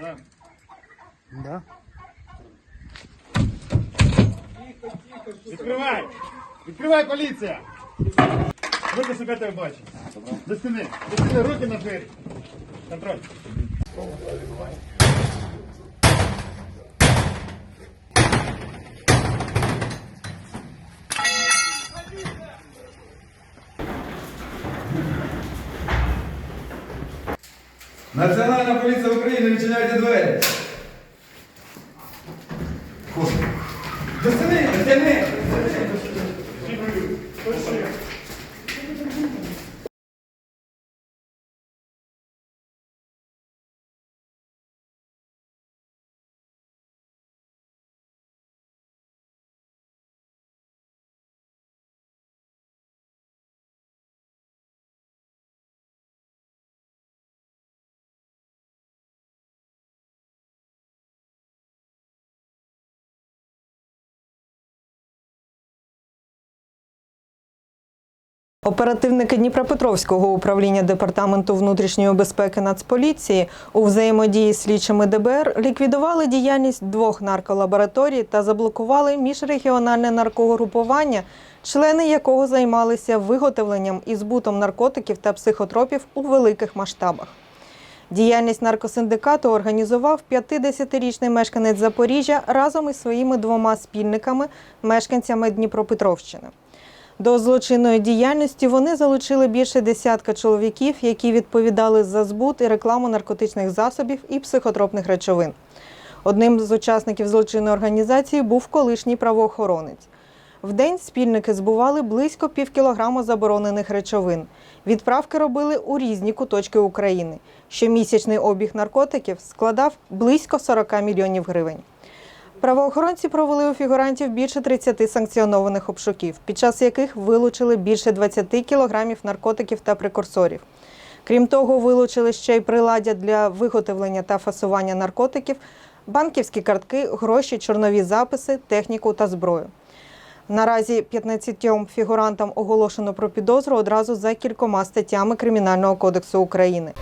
Да? Відкривай! Відкривай поліція! Руки себе тебе бачить. До стіни. До стіни, руки на двері. Контроль. Національна поліція України, відчиняйте двері. До стіни, до стіни. Оперативники Дніпропетровського управління департаменту внутрішньої безпеки Нацполіції у взаємодії з слідчими ДБР ліквідували діяльність двох нарколабораторій та заблокували міжрегіональне наркогрупування, члени якого займалися виготовленням і збутом наркотиків та психотропів у великих масштабах. Діяльність наркосиндикату організував 50-річний мешканець Запоріжжя разом із своїми двома спільниками, мешканцями Дніпропетровщини. До злочинної діяльності вони залучили більше десятка чоловіків, які відповідали за збут і рекламу наркотичних засобів і психотропних речовин. Одним з учасників злочинної організації був колишній правоохоронець. Вдень спільники збували близько півкілограма заборонених речовин. Відправки робили у різні куточки України. Щомісячний обіг наркотиків складав близько 40 мільйонів гривень. Правоохоронці провели у фігурантів більше 30 санкціонованих обшуків, під час яких вилучили більше 20 кілограмів наркотиків та прекурсорів. Крім того, вилучили ще й приладдя для виготовлення та фасування наркотиків, банківські картки, гроші, чорнові записи, техніку та зброю. Наразі 15 фігурантам оголошено про підозру одразу за кількома статтями Кримінального кодексу України.